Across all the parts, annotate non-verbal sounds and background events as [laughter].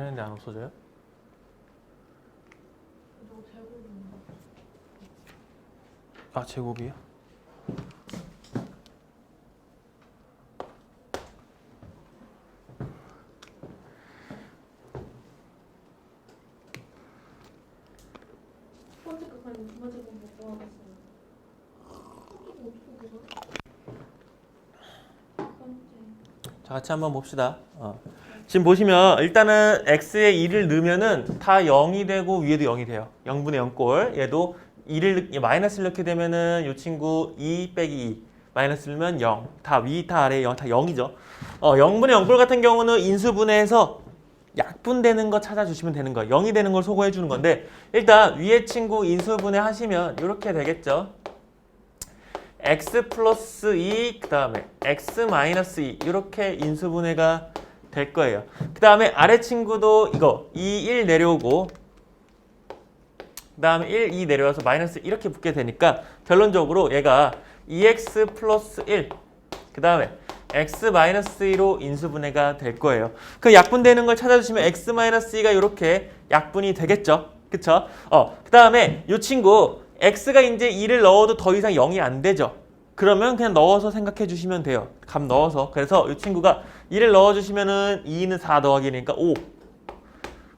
보냈는데 안 없어져요? 아 제곱이요? 자 같이 한번 봅시다. 어. 지금 보시면 일단은 x에 2를 넣으면은 다 0이 되고 위에도 0이 돼요. 0분의 0꼴. 얘도 2를 마이너스를 넣게 되면은 이 친구 2 빼기 2 마이너스 넣으면 0. 다 위, 다 아래 0, 다 0이죠. 어, 0분의 0꼴 같은 경우는 인수분해해서 약분되는 거 찾아주시면 되는 거예요. 0이 되는 걸 소거해 주는 건데 일단 위에 친구 인수분해 하시면 이렇게 되겠죠. x 플러스 2, 그 다음에 x 마이너스 2 이렇게 인수분해가 될 거예요. 그 다음에 아래 친구도 이거 2, 1 내려오고 그 다음에 1, 2 내려와서 마이너스 이렇게 붙게 되니까 결론적으로 얘가 2x 플러스 1, 그 다음에 x 마이너스 2로 인수분해가 될 거예요. 그 약분되는 걸 찾아주시면 x 마이너스 2가 이렇게 약분이 되겠죠. 그쵸? 어, 그 다음에 이 친구 x가 이제 2를 넣어도 더 이상 0이 안 되죠. 그러면 그냥 넣어서 생각해 주시면 돼요. 값 넣어서. 그래서 이 친구가 2를 넣어 주시면은 2는 4 더하기니까 5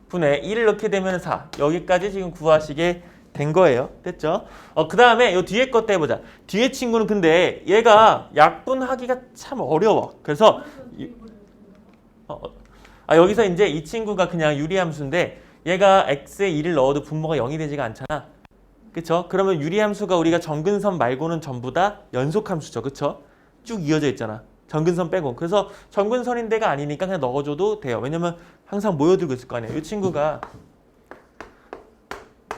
분의 1을 넣게 되면 4. 여기까지 지금 구하시게 된 거예요. 됐죠? 어, 그 다음에 이 뒤에 것도 해보자. 뒤에 친구는 근데 얘가 약분하기가 참 어려워. 그래서 이- 어, 어. 아, 여기서 이제 이 친구가 그냥 유리함수인데 얘가 x에 2를 넣어도 분모가 0이 되지가 않잖아. 그쵸? 그러면 유리함수가 우리가 정근선 말고는 전부 다 연속함수죠. 그쵸? 쭉 이어져 있잖아. 정근선 빼고. 그래서 정근선인 데가 아니니까 그냥 넣어줘도 돼요. 왜냐면 항상 모여들고 있을 거 아니에요. 이 친구가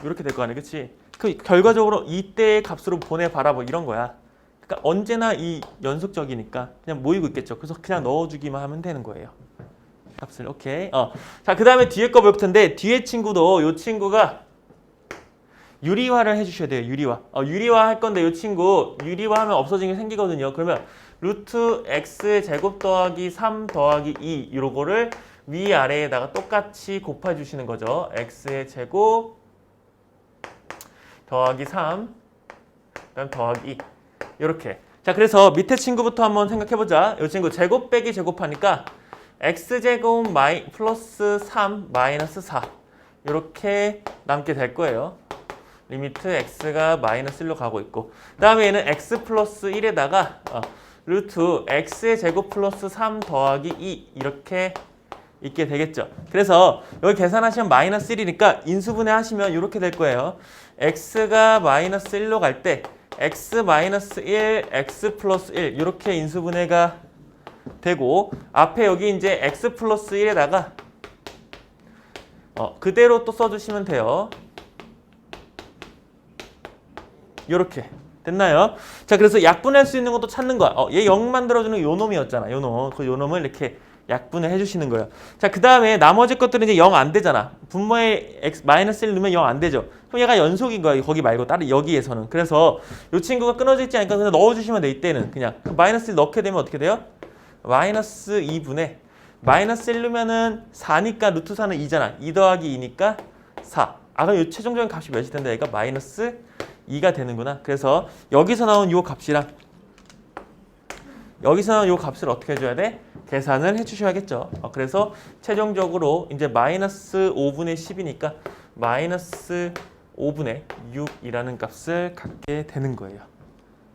이렇게 될 거 아니에요. 그치? 그 결과적으로 이때의 값으로 보내봐라 뭐 이런 거야. 그러니까 언제나 이 연속적이니까 그냥 모이고 있겠죠. 그래서 그냥 넣어주기만 하면 되는 거예요. 값을 오케이. 어. 자, 그 다음에 뒤에 거 볼 텐데 뒤에 친구도 이 친구가 유리화를 해주셔야 돼요. 유리화. 어, 유리화 할 건데 이 친구 유리화하면 없어지는 게 생기거든요. 그러면 루트 x 제곱 더하기 3 더하기 2 이런 거를 위 아래에다가 똑같이 곱해 주시는 거죠. x의 제곱 더하기 3 그다음 더하기 2 이렇게. 자, 그래서 밑에 친구부터 한번 생각해 보자. 이 친구 제곱 빼기 제곱하니까 x 제곱 마이 플러스 3 마이너스 4 이렇게 남게 될 거예요. 리미트 x가 마이너스 1로 가고 있고 그 다음에 얘는 x 플러스 1에다가 어, 루트 x의 제곱 플러스 3 더하기 2 이렇게 있게 되겠죠. 그래서 여기 계산하시면 마이너스 1이니까 인수분해 하시면 이렇게 될 거예요. x가 마이너스 1로 갈 때 x 마이너스 1, x 플러스 1 이렇게 인수분해가 되고 앞에 여기 이제 x 플러스 1에다가 어, 그대로 또 써주시면 돼요. 요렇게 됐나요? 자 그래서 약분할 수 있는 것도 찾는 거야. 어, 얘 0 만들어주는 요 놈이었잖아. 요 놈. 그 요 놈을 이렇게 약분을 해주시는 거예요. 자 그 다음에 나머지 것들은 이제 0 안 되잖아. 분모에 x 마이너스 1 넣으면 0 안 되죠. 그럼 얘가 연속인 거야. 거기 말고 다른 여기에서는. 그래서 요 친구가 끊어져 있지 않으니까 그냥 넣어주시면 돼. 이때는 그냥 그 마이너스 1 넣게 되면 어떻게 돼요? 마이너스 2분의 마이너스 1 넣으면은 4니까 루트 4는 2잖아. 2 더하기 2니까 4. 아 그럼 요 최종적인 값이 몇이 된다? 얘가 마이너스 2가 되는구나. 그래서 여기서 나온 요 값이랑 여기서 나온 요 값을 어떻게 해줘야 돼? 계산을 해주셔야겠죠. 어, 그래서 최종적으로 이제 마이너스 5분의 10이니까 마이너스 5분의 6이라는 값을 갖게 되는 거예요.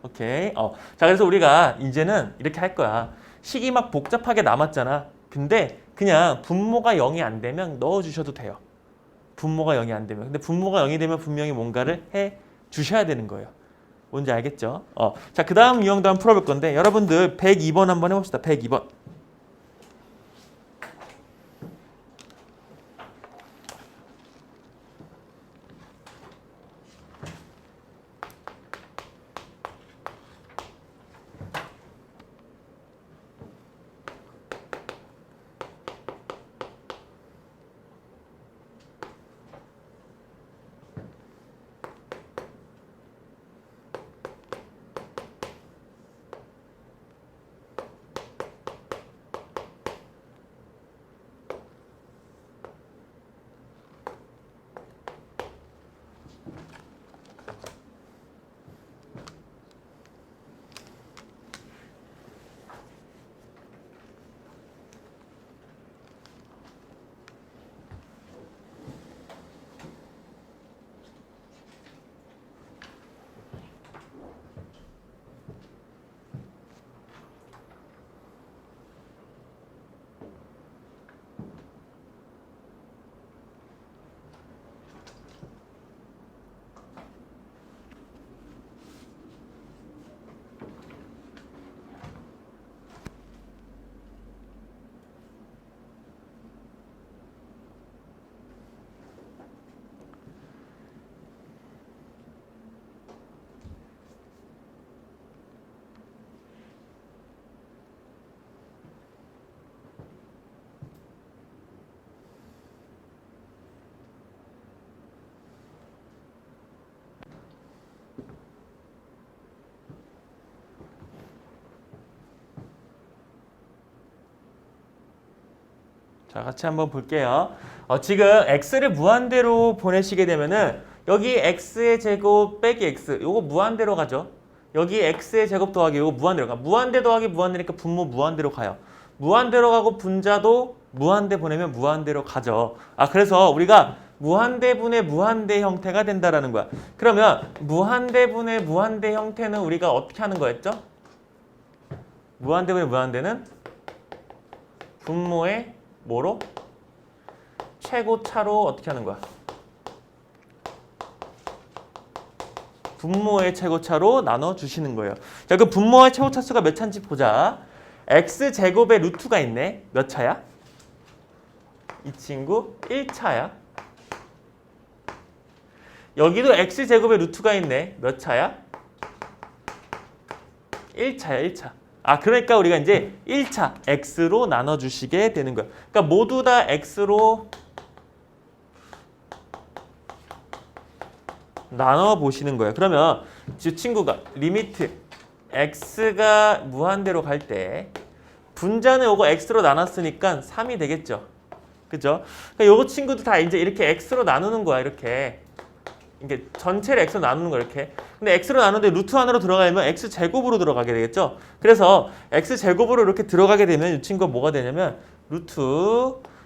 오케이. 어. 자, 그래서 우리가 이제는 이렇게 할 거야. 식이 막 복잡하게 남았잖아. 근데 그냥 분모가 0이 안 되면 넣어주셔도 돼요. 분모가 0이 안 되면. 근데 분모가 0이 되면 분명히 뭔가를 해 주셔야 되는 거예요. 뭔지 알겠죠? 어. 자, 그 다음 유형도 한번 풀어볼 건데, 여러분들 102번 한번 해봅시다. 102번. 자, 같이 한번 볼게요. 어, 지금 x를 무한대로 보내시게 되면은 여기 x의 제곱 빼기 x 요거 무한대로 가죠. 여기 x의 제곱 더하기 요거 무한대로 가. 무한대 더하기 무한대니까 분모 무한대로 가요. 무한대로 가고 분자도 무한대 보내면 무한대로 가죠. 아 그래서 우리가 무한대분의 무한대 형태가 된다라는 거야. 그러면 무한대분의 무한대 형태는 우리가 어떻게 하는 거였죠? 무한대분의 무한대는 분모의 뭐로? 최고차로 어떻게 하는 거야? 분모의 최고차로 나눠 주시는 거예요. 자, 그 분모의 최고차 수가 몇 차인지 보자. x 제곱의 루트가 있네. 몇 차야? 이 친구 1차야. 여기도 x 제곱의 루트가 있네. 몇 차야? 1차야, 1차. 아, 그러니까 우리가 이제 1차 x로 나눠 주시게 되는 거야. 그러니까 모두 다 x로 나눠 보시는 거예요. 그러면 이 친구가 리미트 x가 무한대로 갈 때 분자는 요거 x로 나눴으니까 3이 되겠죠. 그죠? 그러니까 요거 친구도 다 이제 이렇게 x로 나누는 거야. 이렇게. 이게 전체를 x로 나누는 거야. 이렇게. 근데 x로 나누는데 루트 안으로 들어가면 x 제곱으로 들어가게 되겠죠. 그래서 x 제곱으로 이렇게 들어가게 되면 이 친구가 뭐가 되냐면 루트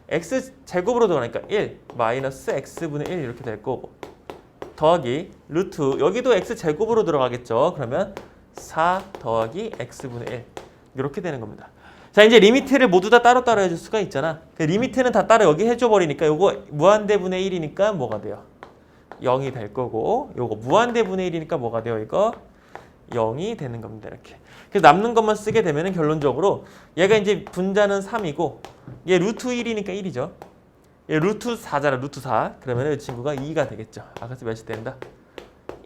x 제곱으로 들어가니까 1 마이너스 x분의 1 이렇게 될 거고 더하기 루트 여기도 x 제곱으로 들어가겠죠. 그러면 4 더하기 x분의 1 이렇게 되는 겁니다. 자 이제 리미트를 모두 다 따로따로 해줄 수가 있잖아. 그 리미트는 다 따로 여기 해줘 버리니까 요거 무한대분의 1이니까 뭐가 돼요? 0이 될 거고 요거 무한대분의 1이니까 뭐가 돼요? 이거 0이 되는 겁니다. 이렇게. 그래서 남는 것만 쓰게 되면은 결론적으로 얘가 이제 분자는 3이고 얘 루트 1이니까 1이죠. 얘 루트 4잖아. 루트 4. 그러면 이 친구가 2가 되겠죠. 아, 그래서 몇이 된다?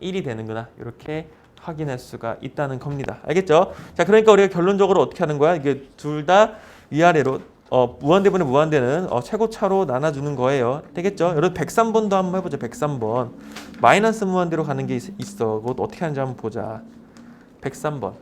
1이 되는구나. 이렇게 확인할 수가 있다는 겁니다. 알겠죠? 자, 그러니까 우리가 결론적으로 어떻게 하는 거야? 이게 둘 다 위아래로 어, 무한대분의 무한대는 어, 최고차로 나눠주는 거예요. 되겠죠? 여러분 103번도 한번 해보자. 103번. 마이너스 무한대로 가는 게 있, 있어. 그것 어떻게 하는지 한번 보자. 103번.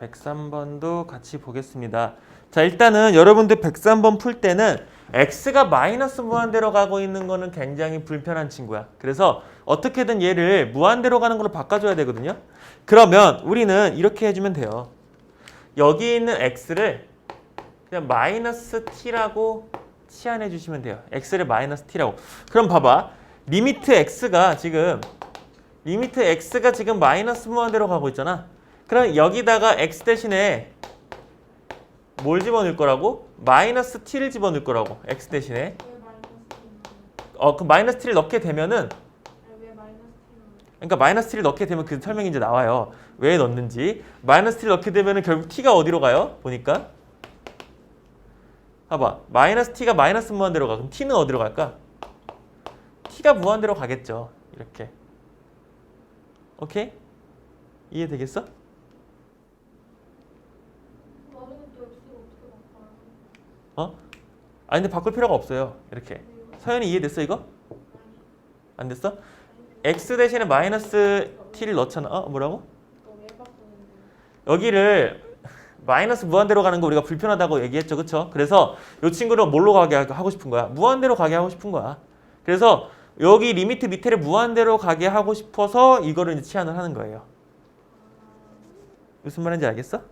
103번도 같이 보겠습니다. 자, 일단은 여러분들 103번 풀 때는 x가 마이너스 무한대로 가고 있는 거는 굉장히 불편한 친구야. 그래서 어떻게든 얘를 무한대로 가는 걸로 바꿔줘야 되거든요. 그러면 우리는 이렇게 해주면 돼요. 여기 있는 x를 그냥 마이너스 t라고 치환해 주시면 돼요. x를 마이너스 t라고. 그럼 봐봐. 리미트 x가 지금 리미트 x가 지금 마이너스 무한대로 가고 있잖아. 그럼 여기다가 x 대신에 뭘 집어넣을 거라고? 마이너스 t를 집어넣을 거라고. x 대신에. 어, 그 마이너스 t를 넣게 되면은 그러니까 마이너스 t를 넣게 되면 그 설명이 이제 나와요. 왜 넣는지. 마이너스 t를 넣게 되면은 결국 t가 어디로 가요? 보니까. 봐봐. 마이너스 t가 마이너스 무한대로 가. 그럼 t는 어디로 갈까? t가 무한대로 가겠죠. 이렇게. 오케이? 이해되겠어? 나중에 또 X를 어떻게 바꿔요? 어? 아니 근데 바꿀 필요가 없어요. 이렇게. 서현이 이해됐어 이거? 안 됐어? x 대신에 마이너스 t를 넣잖아. 어? 뭐라고? 여기를 마이너스 무한대로 가는 거 우리가 불편하다고 얘기했죠. 그쵸? 그래서 이 친구를 뭘로 가게 하- 하고 싶은 거야? 무한대로 가게 하고 싶은 거야. 그래서 여기 리미트 밑에를 무한대로 가게 하고 싶어서 이거를 이제 치환을 하는 거예요. 무슨 말인지 알겠어?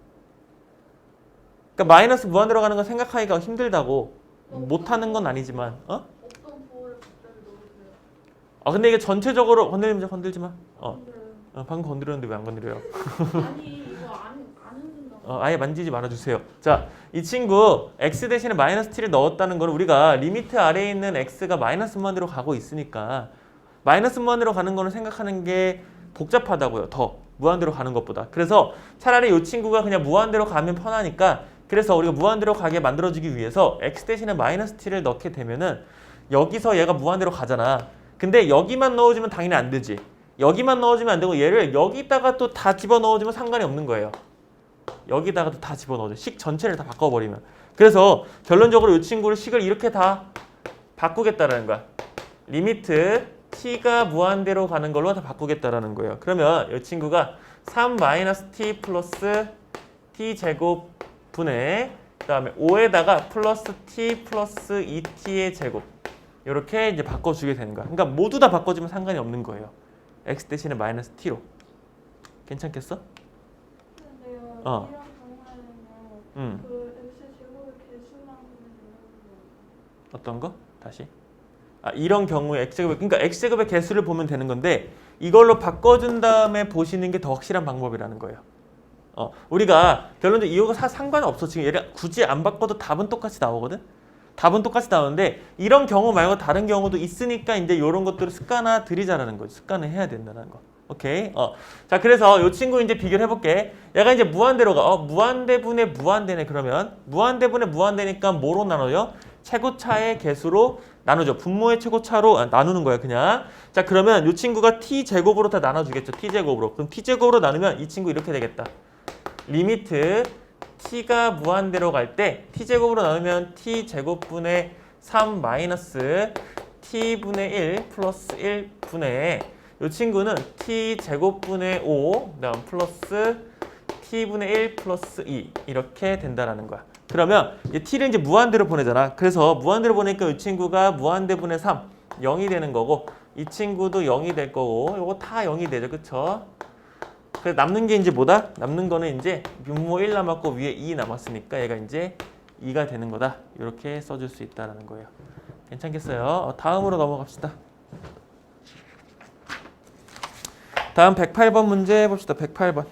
그러니까 마이너스 무한대로 가는 건 생각하기가 힘들다고 못하는 건 아니지만 어? 어떤 부호를 갑자기 넣으세요? 아 근데 이게 전체적으로 건들지 마 건들지 마. 어, 어, 방금 건드렸는데 왜 안 건드려요? 아니 [laughs] 이거 안, 안 흔든다고 어, 아예 만지지 말아주세요. 자, 이 친구 x 대신에 마이너스 t를 넣었다는 건 우리가 리미트 아래에 있는 x가 마이너스 무한대로 가고 있으니까 마이너스 무한대로 가는 거는 생각하는 게 복잡하다고요. 더 무한대로 가는 것보다. 그래서 차라리 이 친구가 그냥 무한대로 가면 편하니까 그래서 우리가 무한대로 가게 만들어주기 위해서 x 대신에 마이너스 t를 넣게 되면은 여기서 얘가 무한대로 가잖아. 근데 여기만 넣어주면 당연히 안 되지. 여기만 넣어주면 안 되고 얘를 여기다가 또 다 집어 넣어주면 상관이 없는 거예요. 여기다가도 다 집어넣어줘. 식 전체를 다 바꿔버리면. 그래서 결론적으로 이 친구를 식을 이렇게 다 바꾸겠다라는 거야. 리미트 t가 무한대로 가는 걸로 다 바꾸겠다라는 거예요. 그러면 이 친구가 3-t 플러스 t 제곱 분의 그 다음에 5에다가 플러스 t 플러스 2t의 제곱 이렇게 이제 바꿔주게 되는 거야. 그러니까 모두 다 바꿔주면 상관이 없는 거예요. x 대신에 마이너스 t로. 괜찮겠어? 근데요. 어. 이런. 음. 그 x 제곱의 개수만 보면 어떤 거? 다시. 아, 이런 경우에 x제곱의 그러니까 x제곱의 개수를 보면 되는 건데 이걸로 바꿔준 다음에 보시는 게 더 확실한 방법이라는 거예요. 어, 우리가 결론적으로 이거가 사- 상관없어. 지금 얘를 굳이 안 바꿔도 답은 똑같이 나오거든. 답은 똑같이 나오는데 이런 경우 말고 다른 경우도 있으니까 이제 이런 것들을 습관화 들이자라는 거죠. 습관을 해야 된다는 거. 오케이. 어. 자, 그래서 이 친구 이제 비교를 해볼게. 얘가 이제 무한대로가 어, 무한대분의 무한대네. 그러면 무한대분의 무한대니까 뭐로 나눠요? 최고차의 개수로 나누죠. 분모의 최고차로 아, 나누는 거야, 그냥. 자, 그러면 이 친구가 t 제곱으로 다 나눠주겠죠. t 제곱으로. 그럼 t 제곱으로 나누면 이 친구 이렇게 되겠다. 리미트 t가 무한대로 갈 때 t 제곱으로 나누면 t 제곱분의 3 마이너스 t 분의 1 플러스 1 분의 이 친구는 t 제곱분의 5 그다음 플러스 t 분의 1 플러스 2 이렇게 된다라는 거야. 그러면 이 t를 이제 무한대로 보내잖아. 그래서 무한대로 보내니까 이 친구가 무한대분의 3 0이 되는 거고 이 친구도 0이 될 거고 이거 다 0이 되죠. 그쵸? 그래서 남는 게 이제 뭐다? 남는 거는 이제 분모 1 남았고 위에 2 남았으니까 얘가 이제 2가 되는 거다. 이렇게 써줄 수 있다라는 거예요. 괜찮겠어요? 어, 다음으로 넘어갑시다. 다음 108번 문제 봅시다. 108번.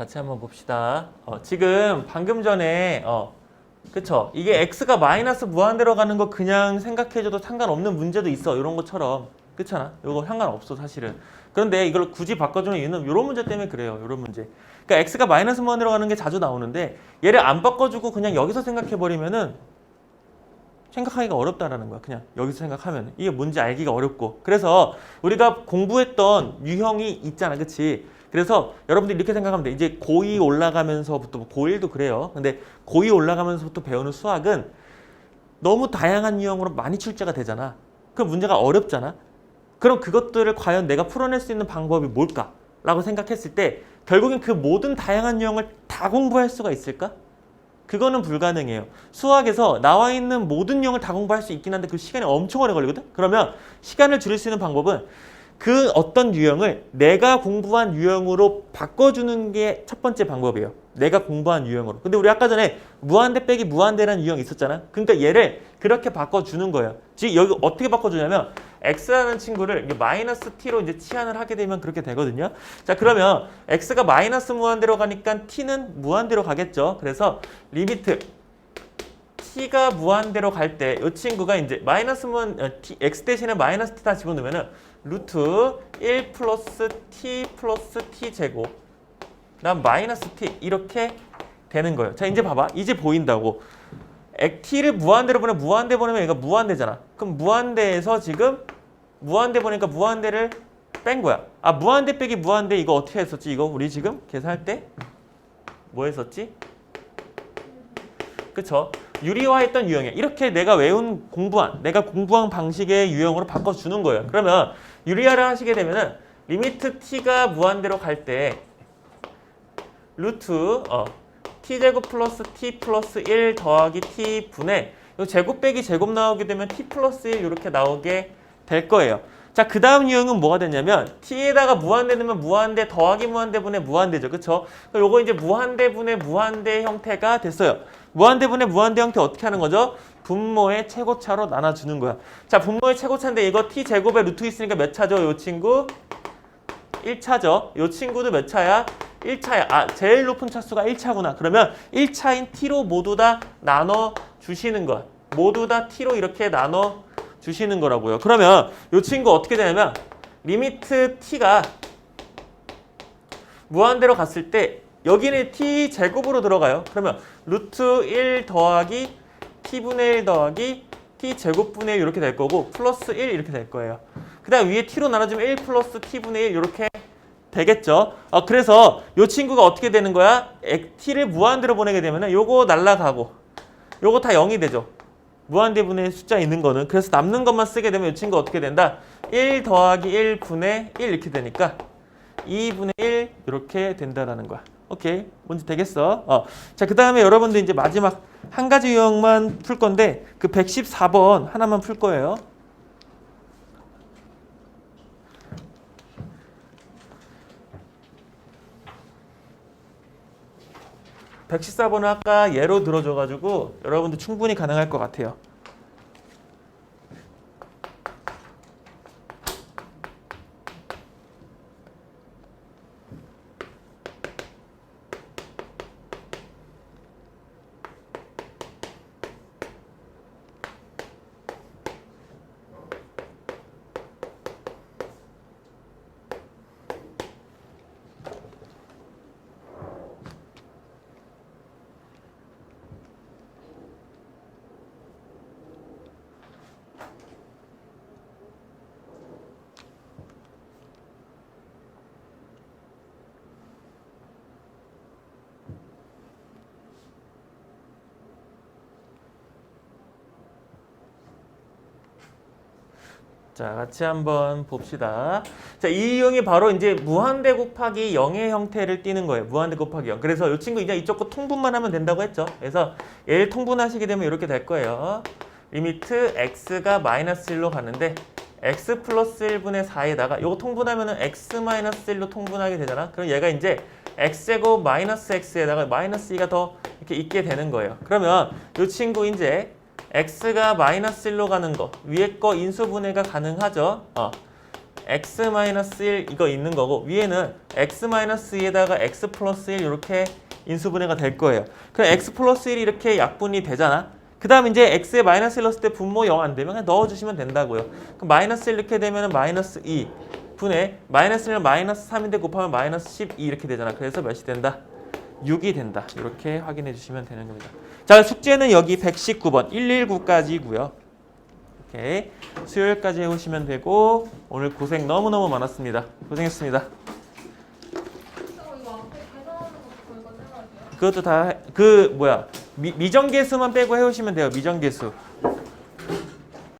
같이 한번 봅시다. 어, 지금 방금 전에 어, 그쵸? 이게 x가 마이너스 무한대로 가는 거 그냥 생각해줘도 상관없는 문제도 있어. 이런 것처럼 그렇잖아. 이거 상관없어 사실은. 그런데 이걸 굳이 바꿔주는 이유는 이런 문제 때문에 그래요. 이런 문제. 그러니까 x가 마이너스 무한대로 가는 게 자주 나오는데 얘를 안 바꿔주고 그냥 여기서 생각해버리면은 생각하기가 어렵다라는 거야. 그냥 여기서 생각하면 이게 뭔지 알기가 어렵고. 그래서 우리가 공부했던 유형이 있잖아, 그렇지? 그래서 여러분들 이렇게 생각하면 돼. 이제 고2 올라가면서부터 뭐 고1도 그래요. 근데 고2 올라가면서부터 배우는 수학은 너무 다양한 유형으로 많이 출제가 되잖아. 그럼 문제가 어렵잖아. 그럼 그것들을 과연 내가 풀어낼 수 있는 방법이 뭘까? 라고 생각했을 때 결국엔 그 모든 다양한 유형을 다 공부할 수가 있을까? 그거는 불가능해요. 수학에서 나와 있는 모든 유형을 다 공부할 수 있긴 한데 그 시간이 엄청 오래 걸리거든? 그러면 시간을 줄일 수 있는 방법은 그 어떤 유형을 내가 공부한 유형으로 바꿔주는 게 첫 번째 방법이에요. 내가 공부한 유형으로. 근데 우리 아까 전에 무한대 빼기 무한대라는 유형이 있었잖아. 그러니까 얘를 그렇게 바꿔주는 거예요. 즉 여기 어떻게 바꿔주냐면 x라는 친구를 마이너스 t로 이제 치환을 하게 되면 그렇게 되거든요. 자 그러면 x가 마이너스 무한대로 가니까 t는 무한대로 가겠죠. 그래서 리미트 t가 무한대로 갈 때 이 친구가 이제 마이너스 무한 어, t, x 대신에 마이너스 t 다 집어넣으면은 루트 1 플러스 t 플러스 t 제곱 난 마이너스 t 이렇게 되는 거예요. 자 이제 봐봐 이제 보인다고 액 t를 무한대로 보내 무한대 보내면 얘가 무한대잖아. 그럼 무한대에서 지금 무한대 보니까 무한대를 뺀 거야. 아 무한대 빼기 무한대 이거 어떻게 했었지? 이거 우리 지금 계산할 때 뭐 했었지? 그쵸? 유리화했던 유형이야. 이렇게 내가 외운 공부한 내가 공부한 방식의 유형으로 바꿔주는 거예요. 그러면 유리화를 하시게 되면은 리미트 t가 무한대로 갈 때 루트 어, t제곱 플러스 t 플러스 1 더하기 t 분의 이 제곱 빼기 제곱 나오게 되면 t 플러스 1 이렇게 나오게 될 거예요. 자, 그 다음 유형은 뭐가 되냐면 t에다가 무한대 넣으면 무한대 더하기 무한대 분의 무한대죠. 그럼 요거 이제 무한대 분의 무한대 형태가 됐어요. 무한대 분의 무한대 형태 어떻게 하는 거죠? 분모의 최고차로 나눠주는 거야. 자, 분모의 최고차인데 이거 t 제곱에 루트 있으니까 몇 차죠? 요 친구 1차죠. 요 친구도 몇 차야? 1차야. 아, 제일 높은 차수가 1차구나. 그러면 1차인 t로 모두 다 나눠 주시는 거야. 모두 다 t로 이렇게 나눠 주시는 거라고요. 그러면 요 친구 어떻게 되냐면 리미트 t가 무한대로 갔을 때 여기는 t 제곱으로 들어가요. 그러면 루트 1 더하기 t분의 1 더하기 t 제곱분의 1 이렇게 될 거고 플러스 1 이렇게 될 거예요. 그 다음 위에 t로 나눠주면 1 플러스 t분의 1 이렇게 되겠죠. 어, 그래서 이 친구가 어떻게 되는 거야? 액- t를 무한대로 보내게 되면 요거 날라가고 요거 다 0이 되죠. 무한대분의 숫자 있는 거는 그래서 남는 것만 쓰게 되면 이 친구 어떻게 된다? 1 더하기 1분의 1 이렇게 되니까 2분의 1 이렇게 된다라는 거야. 오케이 뭔지 되겠어? 어. 자, 그 다음에 여러분들 이제 마지막 한 가지 유형만 풀 건데 그 114번 하나만 풀 거예요. 백십사번은 아까 예로 들어줘가지고 여러분들 충분히 가능할 것 같아요. 자, 같이 한번 봅시다. 자, 이 유형이 바로 이제 무한대 곱하기 0의 형태를 띠는 거예요. 무한대 곱하기 0. 그래서 이 친구 이제 이쪽 거 통분만 하면 된다고 했죠. 그래서 얘를 통분하시게 되면 이렇게 될 거예요. 리미트 x가 마이너스 1로 가는데 x 플러스 1분의 4에다가 이거 통분하면은 x 마이너스 1로 통분하게 되잖아. 그럼 얘가 이제 x제곱 마이너스 x에다가 마이너스 2가 더 이렇게 있게 되는 거예요. 그러면 이 친구 이제 x가 마이너스 1로 가는 거 위에 거 인수분해가 가능하죠. 어. x 마이너스 1 이거 있는 거고 위에는 x 마이너스 2에다가 x 플러스 1 이렇게 인수분해가 될 거예요. 그럼 x 플러스 1이 이렇게 약분이 되잖아. 그 다음 이제 x에 마이너스 1 넣었을 때 분모 0 안 되면 그냥 넣어주시면 된다고요. 그럼 마이너스 1 이렇게 되면 마이너스 2 분의 마이너스 1은 마이너스 3인데 곱하면 마이너스 12 이렇게 되잖아. 그래서 몇이 된다? 6이 된다. 이렇게 확인해 주시면 되는 겁니다. 자, 숙제는 여기 119번 119까지고요. 오케이. 수요일까지 해오시면 되고 오늘 고생 너무너무 많았습니다. 고생했습니다. 그것도 다 그 뭐야 미, 미정계수만 빼고 해오시면 돼요. 미정계수.